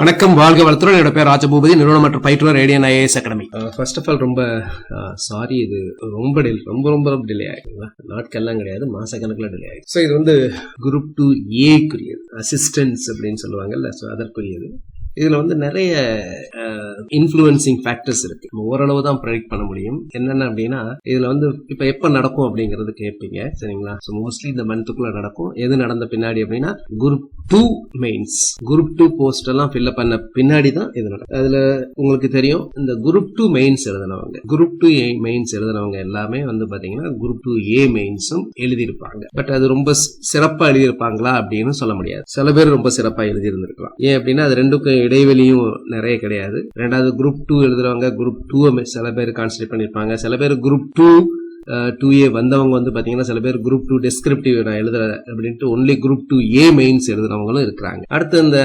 வணக்கம். வாழ்க வளத்துடன். என்னோட பேர் ராஜபூபதி. நிறுவனம் மற்றும் பயிற்றுவர் Radian IAS academy. First of all ரொம்ப சாரி இது ரொம்ப டிலே ரொம்ப ரொம்ப டிலே ஆகிடுங்களா நாட்கள்லாம் கிடையாது மாசக்கணக்கில் டிலே ஆகிடும் ஸோ இது வந்து குரூப் டூ ஏக்குரியது அசிஸ்டன்ஸ் அப்படின்னு சொல்லுவாங்கல்ல ஸோ அதற்குரியது. இதுல வந்து நிறைய இன்ஃப்ளூயன்சிங் ஃபேக்டர்ஸ் இருக்கு. நம்ம ஓரளவு தான் ப்ரெடிக்ட் பண்ண முடியும். என்னென்ன அப்படின்னா இதுல வந்து இப்ப எப்ப நடக்கும் அப்படிங்கறது கேட்பீங்க சரிங்களா? ஸோ மோஸ்ட்லி இந்த மந்த்துக்குள்ள நடக்கும். எது நடந்த பின்னாடி அப்படின்னா group two mains group two post எல்லாம் ஃபில்அப் பண்ண பின்னாடி தான் இது நடக்கும். அதுல உங்களுக்கு தெரியும் இந்த குரூப் டூ மெயின்ஸ் எழுதினவங்க குரூப் டூ ஏ மெயின்ஸ் எழுதினவங்க எல்லாமே வந்து பாத்தீங்கன்னா குரூப் டூ ஏ மெயின்ஸும் எழுதியிருப்பாங்க. பட் அது ரொம்ப சிறப்பா எழுதியிருப்பாங்களா அப்படின்னு சொல்ல முடியாது. சில பேர் ரொம்ப சிறப்பா எழுதியிருந்திருக்கலாம். ஏன் அப்படின்னா அது ரெண்டுக்கும் இடைவெளியும் நிறைய கிடையாது. ரெண்டாவது குரூப் டூ எழுதுறவங்க குரூப் டூ சில பேர் கான்சென்ட் பண்ணிருப்பாங்க சில பேர் குரூப் டூ டூ ஏ வந்தவங்க வந்து பார்த்தீங்கன்னா சில பேர் குரூப் டூ டெஸ்கிரிப்டிவ் நான் எழுதுறேன் அப்படின்ட்டு only group two A mains எழுதுறவங்களும் இருக்கிறாங்க. அடுத்து இந்த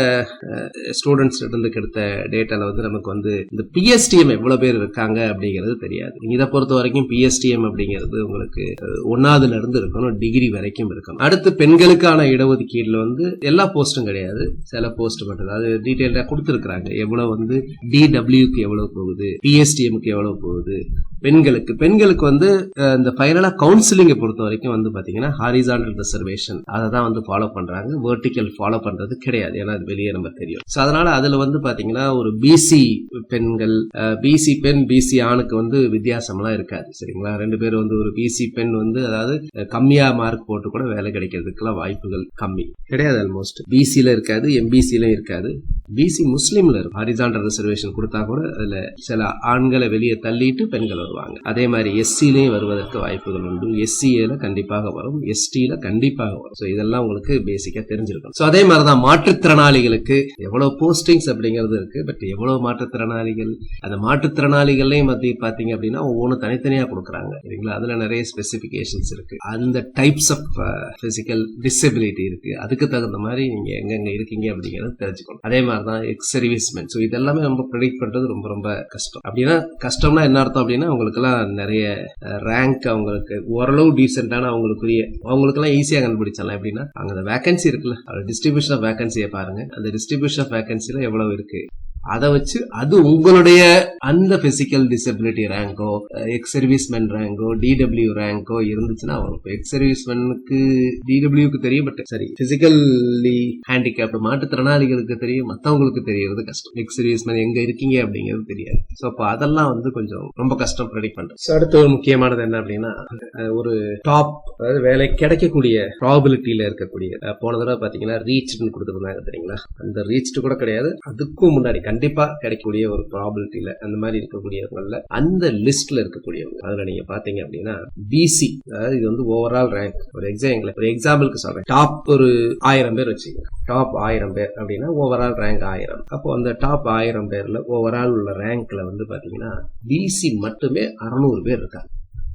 ஸ்டூடெண்ட்ஸ் இருந்து கிடைத்த டேட்டால வந்து நமக்கு வந்து இந்த பிஎஸ்டிஎம் எவ்வளோ பேர் இருக்காங்க அப்படிங்கிறது தெரியாது. இதை பொறுத்த வரைக்கும் பிஎஸ்டிஎம் அப்படிங்கிறது உங்களுக்கு ஒன்னாவதுல இருந்து இருக்கணும் டிகிரி வரைக்கும் இருக்கணும். அடுத்து பெண்களுக்கான இடஒதுக்கீடுல வந்து எல்லா போஸ்டும் கிடையாது. சில போஸ்ட் மட்டும் தான். அது டீட்டெயில்டா கொடுத்துருக்காங்க எவ்வளவு வந்து டிடபிள்யூக்கு எவ்வளவு போகுது? பிஎஸ்டிஎம்க்கு எவ்வளவு போகுது? பெண்களுக்கு. பெண்களுக்கு வந்து இந்த ஃபைனலா கவுன்சிலிங்கை பொறுத்த வரைக்கும் வந்து பாத்தீங்கன்னா ஹாரிசான்டல் ரிசர்வேஷன் அதை தான் வந்து ஃபாலோ பண்றாங்க. வெர்டிக்கல் ஃபாலோ பண்றது கிடையாது. ஏன்னா அது வெளியே நம்ம தெரியும். ஸோ அதனால அதுல வந்து பாத்தீங்கன்னா ஒரு பிசி பெண்கள் பிசி பெண் பிசி ஆணுக்கு வந்து வித்தியாசம்லாம் இருக்காது. சரிங்களா? ரெண்டு பேரும் வந்து ஒரு பிசி பெண் வந்து அதாவது கம்மியா மார்க் போட்டு கூட வேலை கிடைக்கிறதுக்கெல்லாம் வாய்ப்புகள் கம்மி. கிடையாது ஆல்மோஸ்ட் பிசியில இருக்காது எம்பிசியிலும் இருக்காது. பிசி முஸ்லீம்ல இருக்கும். ஹாரிசான்டல் ரிசர்வேஷன் கொடுத்தா கூட அதுல சில ஆண்களை வெளியே தள்ளிட்டு பெண்கள் வருவாங்க. அதே மாதிரி எஸ்சிலையும் வருவதற்கு வாய்ப்புகள் உண்டு. எஸ்சிஏல கண்டிப்பாக வரும். எஸ்டியில கண்டிப்பாக வரும். ஸோ இதெல்லாம் உங்களுக்கு பேசிக்கா தெரிஞ்சிருக்கும் ஸோ அதே மாதிரி தான் மாற்றுத்திறனாளிகளுக்கு எவ்வளவு போஸ்டிங்ஸ் அப்படிங்கிறது இருக்கு. பட் எவ்வளவு மாற்றுத்திறனாளிகள் அந்த மாற்றுத்திறனாளிகள்லையும் மத்திய பாத்தீங்க அப்படின்னா ஒவ்வொன்றும் தனித்தனியா கொடுக்குறாங்க. சரிங்களா? அதுல நிறைய ஸ்பெசிபிகேஷன்ஸ் இருக்கு. அந்த டைப்ஸ் ஆஃப் பிசிக்கல் டிசபிலிட்டி இருக்கு. அதுக்கு தகுந்த மாதிரி நீங்க எங்கெங்க இருக்கீங்க அப்படிங்கறது தெரிஞ்சுக்கணும். அதே மாதிரி தான் எக்ஸ் சர்வீஸ்மென் ஸோ இதெல்லாமே ரொம்ப ப்ரெடிக்ட் பண்றது ரொம்ப ரொம்ப கஷ்டம். அப்படின்னா கஷ்டம்னா என்ன அர்த்தம் அப்படின்னா அவங்களுக்கெல்லாம் நிறைய ரேங்க் அவங்களுக்கு ஓரளவு டீசெண்டான அவங்களுக்குரிய அவங்களுக்குலாம் ஈஸியாக கண்டுபிடிச்சலாம் எப்படின்னா அங்கே அந்த வேகன்சி இருக்குல்ல அதோட டிஸ்ட்ரிபியூஷன் ஆஃப் வேகன்சியை பாருங்க. அந்த டிஸ்ட்ரிபியூஷன் ஆஃப் வேகன்சில எவ்வளவு இருக்கு? அதை வச்சு அது உங்களுடைய அந்த பிசிக்கல் டிசபிலிட்டி ரேங்கோ எக்ஸ் சர்வீஸ்மேன் ரேங்கோ டிடபிள்யூ ரேங்கோ இருந்துச்சுன்னா வரும் எக்ஸ் சர்வீஸ்மேனுக்கு டிடபிள்யூக்கு தெரியும் பட் சரி பிசிக்கல்லி ஹேண்டிகேப்டு மாற்றுத்திறனாளிகளுக்கு தெரியும் மற்றவங்களுக்கு தெரியறது கஷ்டம். எக்ஸ் சர்வீஸ்மேன் எங்க இருக்கீங்க அப்படிங்கிறது தெரியாது. ஸோ அப்போ அதெல்லாம் வந்து கொஞ்சம் ரொம்ப கஷ்டம் ப்ரெடிக்ட் பண்றேன். அடுத்து ஒரு முக்கியமானது என்ன அப்படின்னா ஒரு டாப் அதாவது வேலை கிடைக்கக்கூடிய ப்ராபிலிட்டியில இருக்கக்கூடிய போன தடவை பாத்தீங்கன்னா ரீச்னு கொடுத்துருந்தாங்க தெரியுங்களா? அந்த ரீச் கூட கிடையாது. அதுக்கும் முன்னாடி கண்டிப்பா கிடைக்கக்கூடிய ஒரு ப்ராபிலிட்டியில அந்த மாதிரி இருக்கக்கூடியவங்கல்ல அந்த லிஸ்ட்ல இருக்கக்கூடியவங்க. அதுல நீங்க பாத்தீங்க அப்படின்னா பிசி அதாவது இது வந்து ஓவரால் ரேங்க் ஒரு எக்ஸாம் ஒரு எக்ஸாம்பிளுக்கு சொல்றேன். டாப் ஒரு ஆயிரம் பேர் வச்சுக்கோங்க. டாப் ஆயிரம் பேர் அப்படின்னா ஓவரால் ரேங்க் ஆயிரம். அப்போ அந்த டாப் ஆயிரம் பேர்ல ஓவரால் உள்ள ரேங்க்ல வந்து பாத்தீங்கன்னா பிசி மட்டுமே அறுநூறு பேர் இருக்காங்க.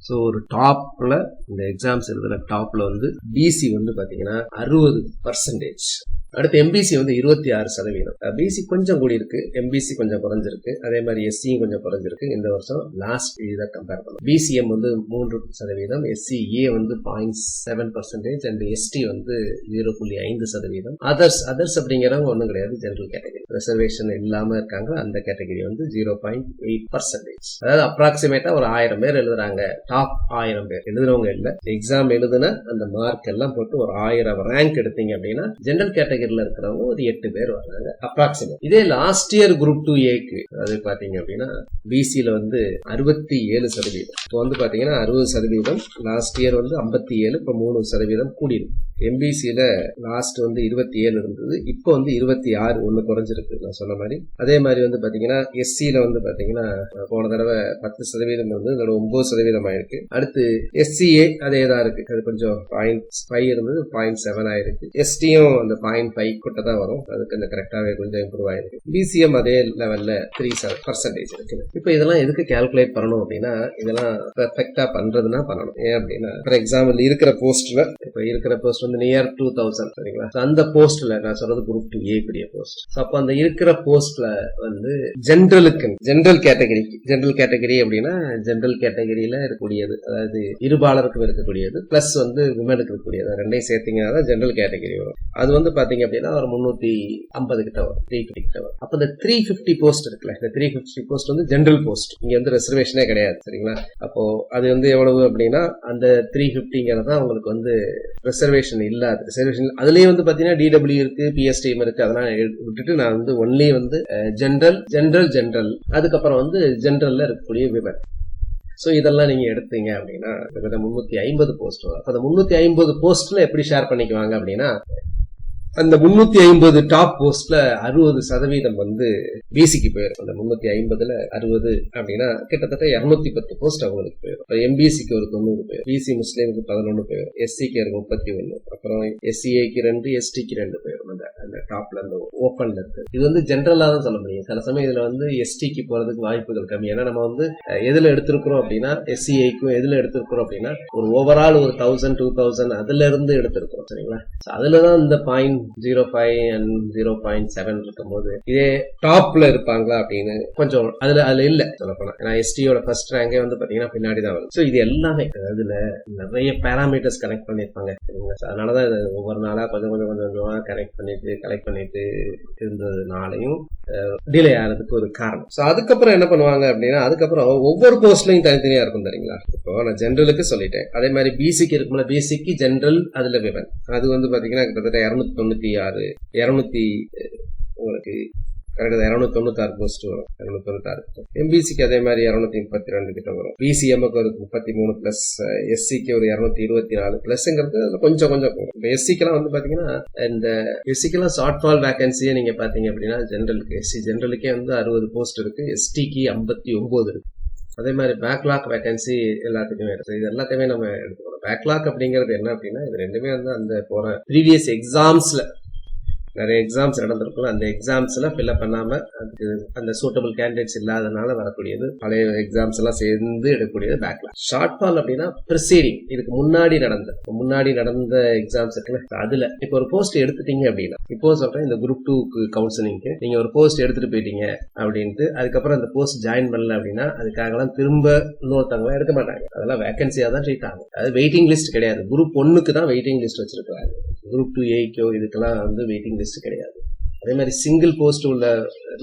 ஸோ ஒரு டாப்ல இந்த எக்ஸாம்ஸ் எழுதுற டாப்ல வந்து பிசி வந்து பாத்தீங்கன்னா அறுபது பர்சன்டேஜ் அடுத்து எம்பிசி வந்து இருபத்தி ஆறு சதவீதம். பிசி கொஞ்சம் கூடி இருக்கு எம்பிசி கொஞ்சம் குறைஞ்சிருக்கு. அதே மாதிரி எஸ்சியும் கொஞ்சம் குறைஞ்சிருக்கு. இந்த வருஷம் லாஸ்ட் இதை கம்பேர் பண்ணும். பிசிஎம் வந்து மூன்று சதவீதம். எஸ்சிஏ வந்து point seven percentage and ST வந்து ஜீரோ புள்ளி ஐந்து சதவீதம். அதர்ஸ் அதர்ஸ் அப்படிங்கிறவங்க ஒன்றும் கிடையாது. ஜெனரல் கேட்டகரி ரிசர்வேஷன் இல்லாம இருக்காங்க. அந்த கேட்டகரி வந்து ஜீரோ பாயிண்ட் எயிட் பர்சன்டேஜ் அதாவது அப்ராக்சிமேட்டா ஒரு ஆயிரம் பேர் எழுதுறாங்க. டாப் ஆயிரம் பேர். எழுதுறவங்க இல்ல. எக்ஸாம் எழுதுன அந்த மார்க் எல்லாம் போட்டு ஒரு ஆயிரம் ரேங்க் எடுத்தீங்க அப்படின்னா ஜெனரல் கேட்டகரியில் இருக்கிறவங்க ஒரு எட்டு பேர் வராங்க அப்ராக்சிமேட் இதே லாஸ்ட் இயர் குரூப் டூ ஏக்கு அது பார்த்தீங்க அப்படின்னா பிசியில் வந்து அறுபத்தி ஏழு சதவீதம். இப்போ வந்து பார்த்தீங்கன்னா அறுபது சதவீதம் லாஸ்ட் இயர் வந்து ஐம்பத்தி ஏழு இப்போ மூணு சதவீதம் கூடியிருக்கு. எம்பிசியில லாஸ்ட் வந்து இருபத்தி ஏழு இருந்தது. இப்போ வந்து இருபத்தி ஆறு ஒன்று குறைஞ்சிருக்கு நான் சொன்ன மாதிரி. அதே மாதிரி வந்து பாத்தீங்கன்னா எஸ்சியில வந்து பாத்தீங்கன்னா போன தடவை பத்து சதவீதம் வந்து இதோட ஒன்பது சதவீதம் ஆயிருக்கு. அடுத்து எஸ்சிஏ அதே தான் இருக்கு. அது கொஞ்சம் பாயிண்ட் ஃபைவ் இருந்தது பாயிண்ட் செவன் ஆயிருக்கு. எஸ்டியும் அந்த பாயிண்ட் ஃபைவ் கிட்ட தான் வரும். அது கொஞ்சம் கரெக்டாகவே கொஞ்சம் இம்ப்ரூவ் ஆயிருக்கு. பிசிஎம் அதே லெவலில் த்ரீ பர்சன்டேஜ் இருக்கு. இப்போ இதெல்லாம் எதுக்கு கால்குலேட் பண்ணணும் அப்படின்னா இதெல்லாம் பெர்ஃபெக்டா பண்ணுறதுனா பண்ணணும். ஏன் அப்படின்னா ஃபார் எக்ஸாம்பிள் இருக்கிற போஸ்ட்ல இப்போ இருக்கிற போஸ்ட் சொன்ன நியர் டூ தௌசண்ட் சரிங்களா? அந்த போஸ்ட்ல நான் சொல்றது குரூப் டூ ஏ பெரிய போஸ்ட் அப்போ அந்த இருக்கிற போஸ்ட்ல வந்து ஜென்ரலுக்கு ஜென்ரல் கேட்டகரிக்கு ஜென்ரல் கேட்டகரி அப்படின்னா ஜென்ரல் கேட்டகரியில இருக்கக்கூடியது அதாவது இருபாலருக்கும் இருக்கக்கூடியது பிளஸ் வந்து விமனுக்கு இருக்கக்கூடியது. ரெண்டையும் சேர்த்தீங்கன்னா தான் ஜென்ரல் கேட்டகரி வரும். அது வந்து பாத்தீங்க அப்படின்னா ஒரு முன்னூத்தி ஐம்பது கிட்ட வரும் த்ரீ ஃபிஃப்டி கிட்ட வரும். அப்போ இந்த த்ரீ ஃபிஃப்டி போஸ்ட் இருக்குல்ல இந்த த்ரீ ஃபிஃப்டி போஸ்ட் வந்து ஜென்ரல் போஸ்ட் இங்க வந்து ரிசர்வேஷனே கிடையாது சரிங்களா? அப்போ அது வந்து எவ்வளவு அப்படின்னா அந்த த்ரீ ஃபிஃப்டிங்கிறது தான் உங்களுக்கு வந்து ரிசர்வேஷன் இல்லாது ரிசர்வேஷன் அதுலயே வந்து பாத்தீங்கன்னா டிடபிள்யூ இருக்கு பிஎஸ்டிஎம் இருக்கு அதெல்லாம் விட்டுட்டு நான் வந்து ஒன்லி வந்து ஜென்ரல் ஜென்ரல் ஜென்ரல் அதுக்கப்புறம் வந்து ஜென்ரல்ல இருக்கக்கூடிய விமன் ஸோ இதெல்லாம் நீங்க எடுத்தீங்க அப்படின்னா கிட்டத்தட்ட முன்னூத்தி ஐம்பது போஸ்ட் வரும். அந்த முன்னூத்தி ஐம்பது போஸ்ட்ல எப்படி ஷேர் பண்ணிக்குவாங்க அப்படின்னா அந்த முன்னூத்தி ஐம்பது டாப் போஸ்ட்ல அறுபது சதவீதம் வந்து பிசிக்கு போயிடும் அந்த முன்னூத்தி ஐம்பதுல அறுபது அப்படின்னா கிட்டத்தட்ட இருநூத்தி பத்து போஸ்ட் அவங்களுக்கு போயிடும் எம்பிசிக்கு ஒரு தொண்ணூறு போயிடும் பிசி முஸ்லீமுக்கு பதினொன்று போயிடும் எஸ்சிக்கு இருக்கு முப்பத்தி ஒன்று அப்புறம் எஸ்சிஏக்கு ரெண்டு எஸ்டிக்கு ரெண்டு போயிடும் அந்த அந்த டாப்ல அந்த ஓப்பன்ல இருக்கு. இது வந்து ஜென்ரலா தான் சொல்ல முடியும். சில சமயம் இதுல வந்து எஸ்டிக்கு போறதுக்கு வாய்ப்புகள் கம்மி. ஏன்னா நம்ம வந்து எதுல எடுத்திருக்கிறோம் அப்படின்னா எஸ்சிஐக்கும் எதுல எடுத்திருக்கிறோம் அப்படின்னா ஒரு ஓவரால் ஒரு தௌசண்ட் டூ தௌசண்ட் அதுல இருந்து எடுத்திருக்கிறோம் சரிங்களா? So, அதுலதான் இந்த point zero five and zero point seven இருக்கும் போது இதே டாப்ல இருப்பாங்களா அப்படின்னு கொஞ்சம் அதுல அதுல இல்ல சொல்ல போனா ஏன்னா எஸ்டியோட ஃபர்ஸ்ட் ரேங்கே வந்து பாத்தீங்கன்னா பின்னாடி தான் வரும். ஸோ இது எல்லாமே அதுல நிறைய பேராமீட்டர்ஸ் கனெக்ட் பண்ணிருப்பாங்க சரிங்களா அதனாலதான் ஒவ்வொரு நாளா கொஞ்சம் கொஞ்சம் கொஞ்சம் கொஞ்சமா கனெக்ட் பண்ணிட்டு கலெக்ட் பண்ணிட்டு இருந்ததுனாலையும் டிலே ஆகிறதுக்கு ஒரு காரணம். ஸோ அதுக்கப்புறம் என்ன பண்ணுவாங்க அப்படின்னா அதுக்கப்புறம் ஒவ்வொரு போஸ்ட்லையும் தனித்தனியா இருக்கும் தெரியுங்களா? இப்போ நான் ஜென்ரலுக்கு சொல்லிட்டேன். அதே மாதிரி பிசிக்கு இருக்கும்ல பிசிக்கு ஜென்ரல் அதுல விவன். அது வந்து பாத்தீங்கன்னா கிட்டத்தட்ட இரநூத்தி தொண்ணூத்தி ஆறு இரநூத்தி உங்களுக்கு கரெக்டாக இரநூத்தி தொண்ணூத்தாறு போஸ்ட் வரும். இரநூத்தி தொண்ணூத்தாறு எம்பிசிக்கு அதே மாதிரி இரநூத்தி முப்பத்தி ரெண்டு கிட்ட வரும். பிசிஎம்க்கு ஒரு முப்பத்தி மூணு பிளஸ் எஸ்சிக்கு ஒரு இரநூத்தி இருபத்தி நாலு பிளஸ்ங்கிறது அதுல கொஞ்சம் கொஞ்சம் இப்போ எஸ்சிக்கெல்லாம் வந்து பார்த்தீங்கன்னா இந்த எஸ்சிக்கெல்லாம் ஷார்ட் ஃபால் வேகன்சியே நீங்கள் பார்த்தீங்க அப்படின்னா ஜென்ரலுக்கு எஸ்சி ஜென்ரலுக்கே வந்து அறுபது போஸ்ட் இருக்கு எஸ்டிக்கு ஐம்பத்தி ஒம்பது இருக்கு. அதே மாதிரி பேக்லாக் வேகன்சி எல்லாத்துக்குமே எடுத்து இது எல்லாத்தையுமே நம்ம எடுத்துக்கணும். பேக்லாக் அப்படிங்கிறது என்ன அப்படின்னா இது ரெண்டுமே வந்து அந்த போற ப்ரீவியஸ் எக்ஸாம்ஸ்ல நிறைய எக்ஸாம்ஸ் நடந்திருக்கும். அந்த எக்ஸாம்ஸ்லாம் ஃபில்அப் பண்ணாம அதுக்கு அந்த சூட்டபிள் கேண்டிடேட்ஸ் இல்லாதனால வரக்கூடியது பழைய எக்ஸாம்ஸ் எல்லாம் சேர்ந்து எடுக்கக்கூடியது பேக்லாக் ஷார்ட் ஃபால் அப்படின்னா ப்ரிசீடிங் இதுக்கு முன்னாடி நடந்த முன்னாடி நடந்த எக்ஸாம்ஸ் இருக்குல்ல அதுல இப்போ ஒரு போஸ்ட் எடுத்துட்டீங்க அப்படின்னா இப்போ சொல்றேன் இந்த குரூப் டூக்கு கவுன்சிலிங்க்கு நீங்க ஒரு போஸ்ட் எடுத்துட்டு போயிட்டீங்க அப்படின்ட்டு அதுக்கப்புறம் அந்த போஸ்ட் ஜாயின் பண்ணல அப்படின்னா அதுக்காகலாம் திரும்ப இன்னொருத்தவங்க எடுக்க மாட்டாங்க. அதெல்லாம் வேகன்சியா தான் ட்ரீட் ஆகும். அது வெயிட்டிங் லிஸ்ட் கிடையாது. குரூப் ஒன்னுக்கு தான் வெயிட்டிங் லிஸ்ட் வச்சிருக்காங்க குரூப் டூ ஏக்கோ இதுக்கெல்லாம் வந்து வெயிட்டிங் லிஸ்ட் கிடையாது. அதே மாதிரி சிங்கிள் போஸ்ட் உள்ள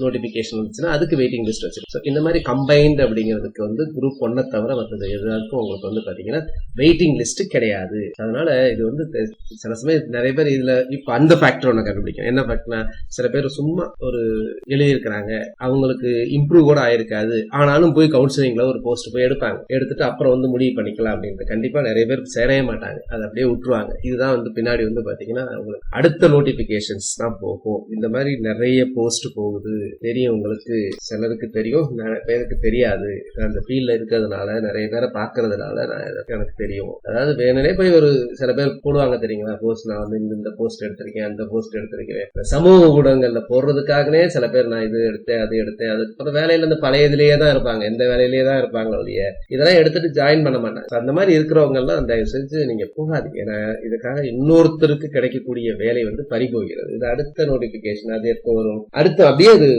நோட்டிபிகேஷன் வந்துச்சுன்னா அதுக்கு வெயிட்டிங் லிஸ்ட் வச்சிருக்கு இந்த மாதிரி கம்பைன்ட் அப்படிங்கிறதுக்கு வந்து குரூப் ஒன்னை தவிர மற்றது எதுக்கும் உங்களுக்கு வந்து பாத்தீங்கன்னா வெயிட்டிங் லிஸ்ட் கிடையாது. அதனால இது வந்து சில சமயம் நிறைய பேர் இதுல இப்ப அந்த ஃபேக்டர் ஒன்று கண்டுபிடிக்கும் என்ன ஃபேக்டர்னா சில பேர் சும்மா ஒரு எழுதியிருக்கிறாங்க அவங்களுக்கு இம்ப்ரூவ் கூட ஆயிருக்காது. ஆனாலும் போய் கவுன்சிலிங்ல ஒரு போஸ்ட் போய் எடுப்பாங்க. எடுத்துட்டு அப்புறம் வந்து முடிவு பண்ணிக்கலாம் அப்படின்ட்டு. கண்டிப்பா நிறைய பேர் சேரவே மாட்டாங்க. அதை அப்படியே விட்டுருவாங்க. இதுதான் வந்து பின்னாடி வந்து பாத்தீங்கன்னா உங்களுக்கு அடுத்த நோட்டிபிகேஷன்ஸ் தான் போகும். இந்த மாதிரி நிறைய போஸ்ட் போகுது. தெரியும் உங்களுக்கு சிலருக்கு தெரியும் நிறைய பேருக்கு தெரியாது. அந்த ஃபீல்ட்ல இருக்கிறதுனால நிறைய பேரை பாக்குறதுனால நான் எனக்கு- தெரியும். அதாவது வேணுனே போய் ஒரு சில பேர் போடுவாங்க தெரியுங்களா? போஸ்ட் நான் வந்து இந்த- இந்த போஸ்ட் எடுத்திருக்கேன் அந்த போஸ்ட் எடுத்திருக்கேன் சமூக ஊடகங்கள்ல போடுறதுக்காகவே சில பேர் நான் இது எடுத்தேன் அது எடுத்தேன். அதுக்கப்புறம் வேலையில இந்த பழைய இதுலயே தான் இருப்பாங்க. எந்த வேலையிலேயே தான் இருப்பாங்க ஒழிய இதெல்லாம் எடுத்துட்டு ஜாயின் பண்ண மாட்டாங்க அந்த மாதிரி இருக்கிறவங்க எல்லாம் தயவு செஞ்சு நீங்க போகாதீங்க. ஏன்னா இதுக்காக இன்னொருத்தருக்கு கிடைக்கக்கூடிய வேலை வந்து பறிபோகிறது. இது அடுத்த நோட்டிபிகேஷன் அது எப்போ வரும்? அடுத்து அப்படியே அது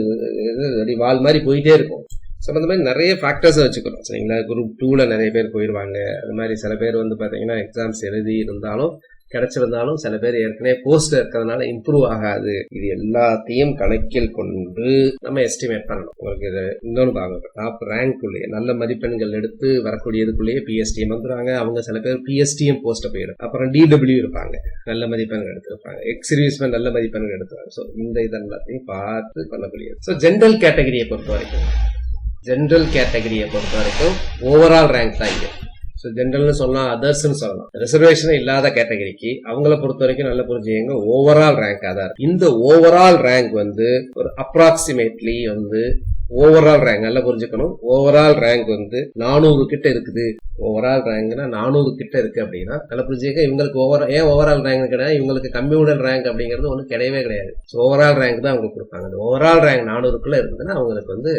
வால் மாதிரி போயிட்டே இருக்கும். ஸோ அந்த மாதிரி நிறைய ஃபேக்டர்ஸை வச்சுக்கிறோம் சரிங்களா? குரூப் டூவில் நிறைய பேர் போயிடுவாங்க அது மாதிரி சில பேர் வந்து பார்த்தீங்கன்னா எக்ஸாம்ஸ் எழுதி இருந்தாலும் கிடைச்சிருந்தாலும் சில பேர் ஏற்கனவே போஸ்ட் இருக்கிறதுனால இம்ப்ரூவ் ஆகாது. இது எல்லாத்தையும் கணக்கில் கொண்டு நம்ம எஸ்டிமேட் பண்ணணும். உங்களுக்கு இது இன்னொன்று பாருங்க டாப் ரேங்க் உள்ளே நல்ல மதிப்பெண்கள் எடுத்து வரக்கூடியதுக்குள்ளேயே பிஎஸ்டிஎம் வந்துடுவாங்க அவங்க சில பேர் பிஎஸ்டிஎம் போஸ்ட்டை போயிடும். அப்புறம் டிடபிள்யூ இருப்பாங்க. நல்ல மதிப்பெண்கள் எடுத்திருப்பாங்க. எக்ஸ் சர்வீஸ்மேன் நல்ல மதிப்பெண்கள் எடுத்துருவாங்க ஸோ இந்த இதெல்லாத்தையும் பார்த்து பண்ணக்கூடியது. ஸோ ஜென்ரல் கேட்டகரியை பொறுத்த வரைக்கும் ஜென்ரல் கேட்டகரியை பொறுத்த வரைக்கும் ஓவரால் ரேங்க் தான் இங்கே ஜென்ரல்னு சொல்லலாம் அதர்ஸ்னு சொல்லலாம். ரிசர்வேஷன் இல்லாத கேட்டகரிக்கு அவங்கள பொறுத்த வரைக்கும் நல்ல புரிஞ்சுக்கங்க. ஓவரால் ரேங்க் அதான் இந்த ஓவரால் ரேங்க் வந்து ஒரு அப்ராக்சிமேட்லி வந்து ஓவரால் ரேங்க் நல்லா புரிஞ்சுக்கணும். ஓவரால் ரேங்க் வந்து நானூறு கிட்ட இருக்குது. ஓவரால் ரேங்க்னா நானூறு கிட்ட இருக்கு அப்படின்னா நல்லா புரிஞ்சுக்க இவங்களுக்கு ஓவர் ஏன் ஓவரால் ரேங்க் கிடையாது இவங்களுக்கு கம்ப்யூட்டர் ரேங்க் அப்படிங்கிறது ஒன்றும் கிடையவே கிடையாது. ஓவரால் ரேங்க் தான் அவங்களுக்கு கொடுப்பாங்க. அந்த ஓவரால் ரேங்க் நானூறுக்குள்ள இருந்ததுன்னா அவங்களுக்கு வந்து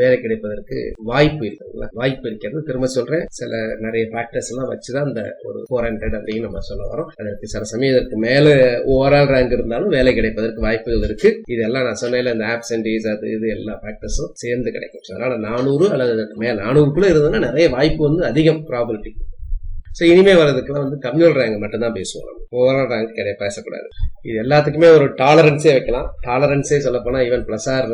வேலை கிடைப்பதற்கு வாய்ப்பு இருக்குது வாய்ப்பு இருக்கிறது. திரும்ப சொல்றேன் சில நிறைய ஃபேக்டர்ஸ் எல்லாம் வச்சுதான் அந்த ஒரு ஃபோர் ஹண்ட்ரட் அப்படின்னு நம்ம சொல்ல வரோம். அதற்கு சில சமயம் இதற்கு மேல ஓவரால் ரேங்க் இருந்தாலும் வேலை கிடைப்பதற்கு வாய்ப்புகள் இருக்கு. இதெல்லாம் நான் சொன்னேன் இந்த ஆப்சன்டேஜ் அது இது எல்லா ஃபேக்டர்ஸும் சேர்ந்து கிடைக்கும். அதனால நானூறு அல்லது அதற்கு மேல நானூறுக்குள்ள இருந்ததுன்னா நிறைய வாய்ப்பு வந்து அதிகம் ப்ராபிலிட்டி ஸோ இனிமே வர்றதுக்குலாம் வந்து கம்யூனல் ரேங்க் மட்டும் தான் பேசுவோம் ஓவரால் ரேங்க் கிடையாது பேசக்கூடாது. இது எல்லாத்துக்குமே ஒரு டாலரன்ஸே வைக்கலாம். டாலரன்ஸே சொல்லப்போனால் even plus or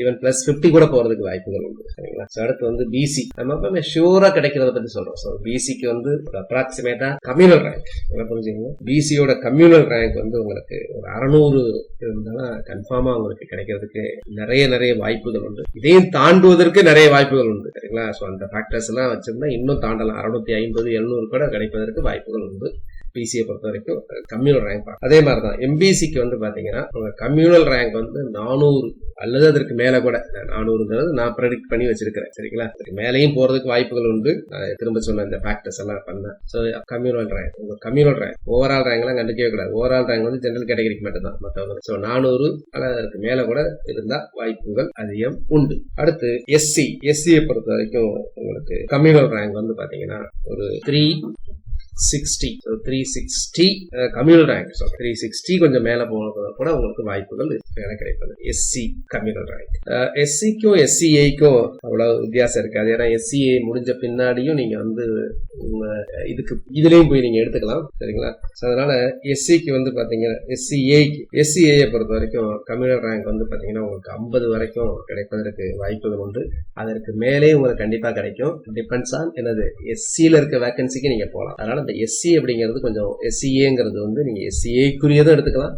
even plus fifty கூட போறதுக்கு வாய்ப்புகள் உண்டு சரிங்களா? ஸோ அடுத்து வந்து பிசி நம்ம எப்பவுமே ஷூரா கிடைக்கிறத பத்தி சொல்றோம். ஸோ பிசிக்கு வந்து ஒரு அப்ராக்சிமேட்டா கம்யூனல் ரேங்க் என்ன புரிஞ்சுங்க பிசியோட கம்யூனல் ரேங்க் வந்து உங்களுக்கு ஒரு அறநூறு இருந்தாலும் கன்ஃபார்மா உங்களுக்கு கிடைக்கிறதுக்கு நிறைய நிறைய வாய்ப்புகள் உண்டு. இதையும் தாண்டுவதற்கு நிறைய வாய்ப்புகள் உண்டு சரிங்களா? ஸோ அந்த ஃபேக்டர்ஸ் எல்லாம் வச்சிருந்தா இன்னும் தாண்டலாம். அறுநூத்தி ஐம்பது எழுநூறு கூட கிடைப்பதற்கு வாய்ப்புகள் உண்டு. பிசியை பொறுத்த வரைக்கும் கம்யூனல் ரேங்க் அதே மாதிரி தான் எம்பிசிக்கு வந்து பார்த்தீங்கன்னா உங்கள் கம்யூனல் ரேங்க் வந்து நானூறு அல்லது அதற்கு மேலே கூட நானூறுங்கிறது நான் ப்ரெடிக்ட் பண்ணி வச்சிருக்கிறேன். சரிங்களா? அதுக்கு மேலேயும் போகிறதுக்கு வாய்ப்புகள் உண்டு. நான் திரும்ப சொன்ன இந்த ஃபேக்டர்ஸ் எல்லாம் பண்ணேன். ஸோ கம்யூனல் ரேங்க் உங்கள் கம்யூனல் ரேங்க் ஓவரால் ரேங்க்லாம் கண்டுக்கவே கூடாது. ஓவரால் ரேங்க் வந்து ஜென்ரல் கேட்டகரிக்கு மட்டும் தான் மற்றவங்க ஸோ நானூறு அல்லது அதற்கு மேலே கூட இருந்தால் வாய்ப்புகள் அதிகம் உண்டு. அடுத்து எஸ்சி எஸ்சியை பொறுத்த வரைக்கும் உங்களுக்கு கம்யூனல் ரேங்க் வந்து பார்த்தீங்கன்னா ஒரு three sixty three sixty communal rank so three sixty கொஞ்சம் மேலே போனது கூட உங்களுக்கு வாய்ப்புகள் வேலை கிடைப்பது. எஸ்சி கம்யூனல் ரேங்க் எஸ்சிக்கும் எஸ்சிஏக்கும் அவ்வளோ வித்தியாசம் இருக்காது. ஏன்னா எஸ்சிஏ முடிஞ்ச பின்னாடியும் நீங்கள் வந்து இதுக்கு இதுலேயும் போய் நீங்கள் எடுத்துக்கலாம். சரிங்களா? ஸோ அதனால் எஸ்சிக்கு வந்து பார்த்தீங்கன்னா எஸ்சிஏக்கு எஸ்சிஏயை பொறுத்த வரைக்கும் கம்யூனல் ரேங்க் வந்து பார்த்தீங்கன்னா உங்களுக்கு ஐம்பது வரைக்கும் கிடைப்பதற்கு வாய்ப்புகள் உண்டு. அதற்கு மேலே உங்களுக்கு கண்டிப்பாக கிடைக்கும். டிபெண்ட்ஸ் ஆன் என்னது எஸ்சியில் இருக்க வேகன்சிக்கு நீங்கள் போகலாம். அதனால் அந்த எஸ்சி அப்படிங்கிறது கொஞ்சம் எஸ்சிஏங்கிறது வந்து நீங்க எஸ்சிஏக்குரியதும் எடுத்துக்கலாம்.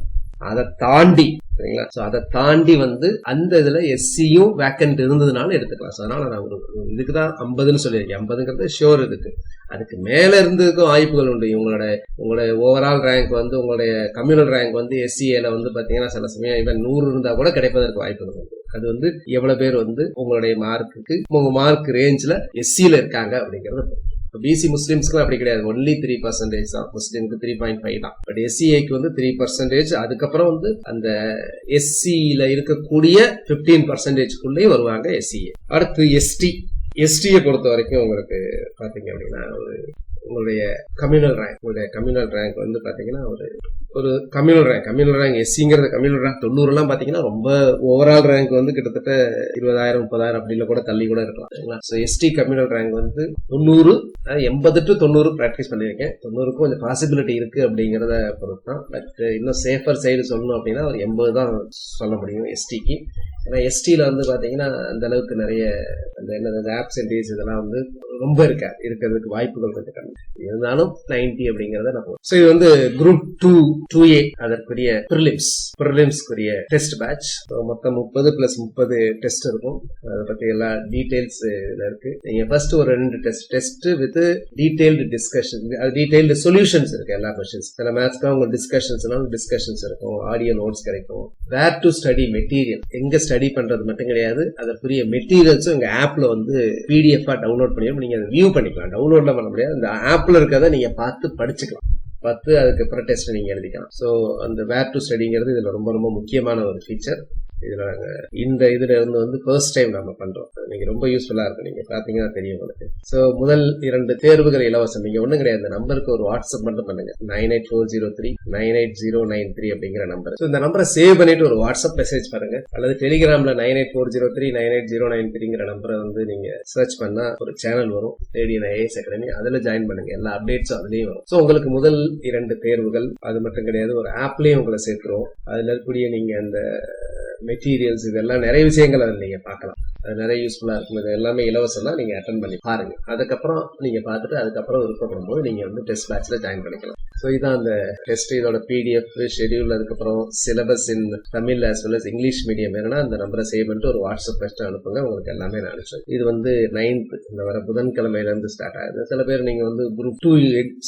அதை தாண்டி சரிங்களா? ஸோ அதை தாண்டி வந்து அந்த இதில் எஸ்சியும் வேக்கன்ட் இருந்ததுனால எடுத்துக்கலாம். ஸோ அதனால் நான் ஒரு இதுக்கு தான் ஐம்பதுன்னு சொல்லியிருக்கேன். ஐம்பதுங்கிறது ஷோர் இருக்கு அதுக்கு மேலே இருந்ததுக்கும் வாய்ப்புகள் உண்டு. இவங்களோட உங்களுடைய ஓவரால் ரேங்க் வந்து உங்களுடைய கம்யூனல் ரேங்க் வந்து எஸ்சிஏல வந்து பார்த்தீங்கன்னா சில சமயம் இவன் நூறு இருந்தால் கூட கிடைப்பதற்கு வாய்ப்புகள் உண்டு. அது வந்து எவ்வளோ பேர் வந்து உங்களுடைய மார்க்குக்கு உங்கள் மார்க் ரேஞ்சில் எஸ்சியில் இருக்காங்க அப்படிங்கறது பிசி முஸ்லிம்ஸ்க்கு அப்படி கிடையாது. ஒன்லி த்ரீ பர்சன்டேஜ் தான். முஸ்லீம்க்கு த்ரீ பாயிண்ட் ஃபைவ் தான். பட் எஸ்சிஐக்கு வந்து த்ரீ பர்சன்டேஜ் அதுக்கப்புறம் வந்து அந்த எஸ்சியில இருக்கக்கூடிய பிப்டீன் பர்சன்டேஜ்க்குள்ளேயே வருவாங்க எஸ்சிஏ அடுத்து எஸ்டி எஸ்டியை பொறுத்த வரைக்கும் உங்களுக்கு பாத்தீங்க அப்படின்னா ஒரு உங்களுடைய கம்யூனல் ரேங்க் உங்களுடைய கம்யூனல் ரேங்க் வந்து பாத்தீங்கன்னா ஒரு ஒரு கம்யூனல் ரேங்க் கம்யூனல் ரேங்க் எஸ்சிங்கிறது கம்யூனல் ரேங்க் தொண்ணூறுலாம் பாத்தீங்கன்னா ரொம்ப ஓவரால் ரேங்க் வந்து கிட்டத்தட்ட இருபதாயிரம் முப்பதாயிரம் அப்படில கூட தள்ளி கூட இருக்கலாம். ஸோ எஸ்டி கம்யூனல் ரேங்க் வந்து தொண்ணூறு எண்பது டு தொண்ணூறு ப்ராக்டிஸ் பண்ணியிருக்கேன். தொண்ணூறுக்கும் கொஞ்சம் பாசிபிலிட்டி இருக்கு அப்படிங்கிறத பொறுத்து தான் பட் இன்னும் சேஃபர் சைடு சொல்லணும் அப்படின்னா ஒரு எண்பது தான் சொல்ல முடியும் எஸ்டிக்கு ஏன்னா எஸ்டியில் வந்து பார்த்தீங்கன்னா அந்த அளவுக்கு நிறைய அந்த என்னது ஆப்சன்டேஜ் இதெல்லாம் வந்து ரொம்ப இருக்கா இருக்கிறதுக்கு வாய்ப்புகள் கொஞ்சம் கம்மி. இருந்தாலும் நைன்டி அப்படிங்கிறத நம்ம ஸோ இது வந்து குரூப் டூ டூ ஏ அதற்குரிய ப்ரிலிம்ஸ் ப்ரிலிம்ஸ்க்குரிய டெஸ்ட் பேட்ச் மொத்தம் முப்பது பிளஸ் முப்பது டெஸ்ட் இருக்கும். அதை பற்றி எல்லா டீட்டெயில்ஸ் இதில் இருக்கு. நீங்க ஃபர்ஸ்ட் ஒரு ரெண்டு test test with detailed discussion அது டீட்டெயில்டு சொல்யூஷன்ஸ் இருக்கு எல்லா கொஸ்டின்ஸ் சில மேத்ஸ்க்காக உங்களுக்கு டிஸ்கஷன்ஸ்னாலும் டிஸ்கஷன்ஸ் இருக்கும். ஆடியோ நோட்ஸ் கிடைக்கும். வேர் டு ஸ்டடி மெட்டீரியல் எங்க ஸ்டடி பண்றது மட்டும் கிடையாது. அதற்குரிய மெட்டீரியல்ஸும் எங்கள் ஆப்ல வந்து பிடிஎஃப் டவுன்லோட் பண்ணி நீங்க அதை வியூ பண்ணிக்கலாம். டவுன்லோட்ல பண்ண முடியாது. அந்த ஆப்ல இருக்கிறத நீங்க பார்த்து படிச்சுக்கலாம். பார்த்து அதுக்கப்புறம் டெஸ்ட் நீங்க எழுதிக்கலாம். ஸோ அந்த வேர் டு ஸ்டடிங்கிறது இதுல ரொம்ப ரொம்ப முக்கியமான ஒரு ஃபீச்சர் இதுல நாங்க இந்த இதுல இருந்து வந்து ஃபர்ஸ்ட் டைம் நம்ம பண்றோம். நீங்க ரொம்ப யூஸ்ஃபுல்லா இருக்கும் நீங்க பாத்தீங்கன்னா தெரியும் உங்களுக்கு. சோ முதல் இரண்டு தேர்வுகள் இலவசம். நீங்க ஒண்ணும் கிடையாது. இந்த நம்பருக்கு ஒரு வாட்ஸ்அப் மட்டும் பண்ணுங்க. Nine eight four zero three nine eight zero nine three அப்படிங்கிற நம்பர் ஸோ இந்த நம்பரை சேவ் பண்ணிட்டு ஒரு வாட்ஸ்அப் மெசேஜ் பாருங்க. அல்லது டெலிகிராம்ல nine eight four zero three nine eight zero nine த்ரீங்கிற நம்பரை வந்து நீங்க சர்ச் பண்ணா ஒரு சேனல் வரும். ரேடியன் ஐஏஎஸ் அகாடமி அதுல ஜாயின் பண்ணுங்க. எல்லா அப்டேட்ஸும் அதுலயும் வரும். ஸோ உங்களுக்கு முதல் இரண்டு தேர்வுகள் அது மட்டும் கிடையாது. ஒரு ஆப்லயும் உங்களை சேர்க்கிறோம். அதுல இருக்கக்கூடிய நீங்க அந்த மெட்டீரியல்ஸ் இதெல்லாம் நிறைய விஷயங்கள் அதில் நீங்கள் பார்க்கலாம். அது நிறைய யூஸ்ஃபுல்லாக இருக்கும். இது எல்லாமே இலவசம் தான் நீங்கள் அட்டன் பண்ணி பாருங்கள் அதுக்கப்புறம் நீங்கள் பார்த்துட்டு அதுக்கப்புறம் விருப்பப்படும் போது நீங்கள் வந்து டெஸ்ட் பேட்சில் ஜாயின் பண்ணிக்கலாம். ஸோ இதான் அந்த டெஸ்ட் இதோட பிடிஎஃப் ஷெடியூல் அதுக்கப்புறம் syllabus in Tamil as well as English medium வேணும்னா அந்த நம்பரை சேவ் பண்ணிட்டு ஒரு வாட்ஸ்அப் மெசேஜ் அனுப்புங்க. உங்களுக்கு எல்லாமே நான் அனுப்பிச்சேன் இது வந்து நைன்த் இந்த வர புதன்கிழமையிலேருந்து ஸ்டார்ட் ஆகுது. சில பேர் நீங்கள் வந்து group two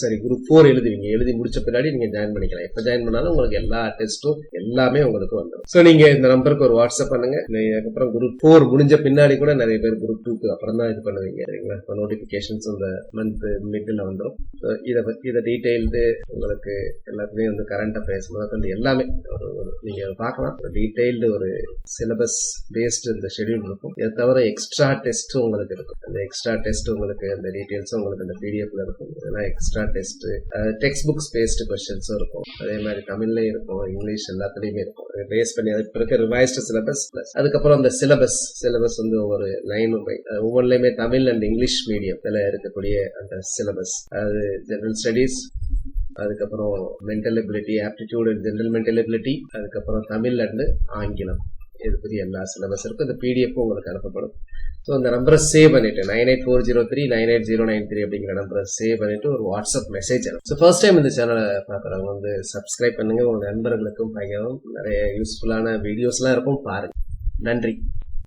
sorry group four எழுதுவீங்க. எழுதி முடிச்ச பின்னாடி நீங்கள் ஜாயின் பண்ணிக்கலாம். எப்போ ஜாயின் பண்ணாலும் உங்களுக்கு எல்லா டெஸ்ட்டும் எல்லாமே உங்களுக்கு வந்துடும் ஸோ நீங்கள் இந்த நம்பருக்கு ஒரு வாட்ஸ்அப் பண்ணுங்க. அதுக்கப்புறம் குரூப் ஃபோர் முடிஞ்ச பின்னாடி கூட நிறைய பேர் குரூப் டூக்கு அப்புறம் தான் இது பண்ணுவீங்க. சரிங்களா? இப்போ நோட்டிஃபிகேஷன்ஸ் இந்த மந்த் மிடில் வந்துடும் ஸோ இதை பற்றி இதை டீட்டெயில்டு உங்களுக்கு எல்லாத்துலேயும் வந்து கரண்ட் அஃபேர்ஸ் முதற்கொண்டு எல்லாமே ஒரு ஒரு நீங்கள் பார்க்கலாம். டீட்டெயில்டு ஒரு சிலபஸ் பேஸ்டு இந்த ஷெடியூல் இருக்கும். இதை தவிர எக்ஸ்ட்ரா டெஸ்ட் உங்களுக்கு இருக்கும். அந்த எக்ஸ்ட்ரா டெஸ்ட் உங்களுக்கு அந்த டீட்டெயில்ஸும் உங்களுக்கு அந்த பிடிஎஃப்ல இருக்கும். இதெல்லாம் extra test text books based கொஸ்டின்ஸும் இருக்கும். அதே மாதிரி தமிழ்லயும் இருக்கும் இங்கிலீஷ் எல்லாத்துலயுமே இருக்கும். பேஸ் பண்ணி அது இப்போ இருக்க ரிவைஸ்டு சிலபஸ் பிளஸ் அதுக்கப்புறம் அந்த சிலபஸ் சிலபஸ் வந்து ஒவ்வொரு லைன் ஒவ்வொன்றுலையுமே தமிழ் அண்ட் இங்கிலீஷ் மீடியத்தில் இருக்கக்கூடிய அந்த சிலபஸ் அது ஜெனரல் ஸ்டடீஸ் அதுக்கப்புறம் mental ability aptitude and general mental ability அதுக்கப்புறம் தமிழ் அண்டு ஆங்கிலம். இது பற்றி எல்லா சிலபஸ் இருக்கும் இந்த பிடிஎஃப்பும் உங்களுக்கு அனுப்பப்படும். ஸோ அந்த நம்பரை சேவ் பண்ணிட்டு nine eight four zero three nine eight zero nine three அப்படிங்கிற நம்பரை சேவ் பண்ணிட்டு ஒரு WhatsApp message so first time இந்த சேனலை பார்க்குறவங்க வந்து சப்ஸ்கிரைப் பண்ணுங்க. உங்கள் நண்பர்களுக்கும் பகிரவும் நிறைய யூஸ்ஃபுல்லான வீடியோஸ்லாம் இருக்கும் பாருங்க. நன்றி.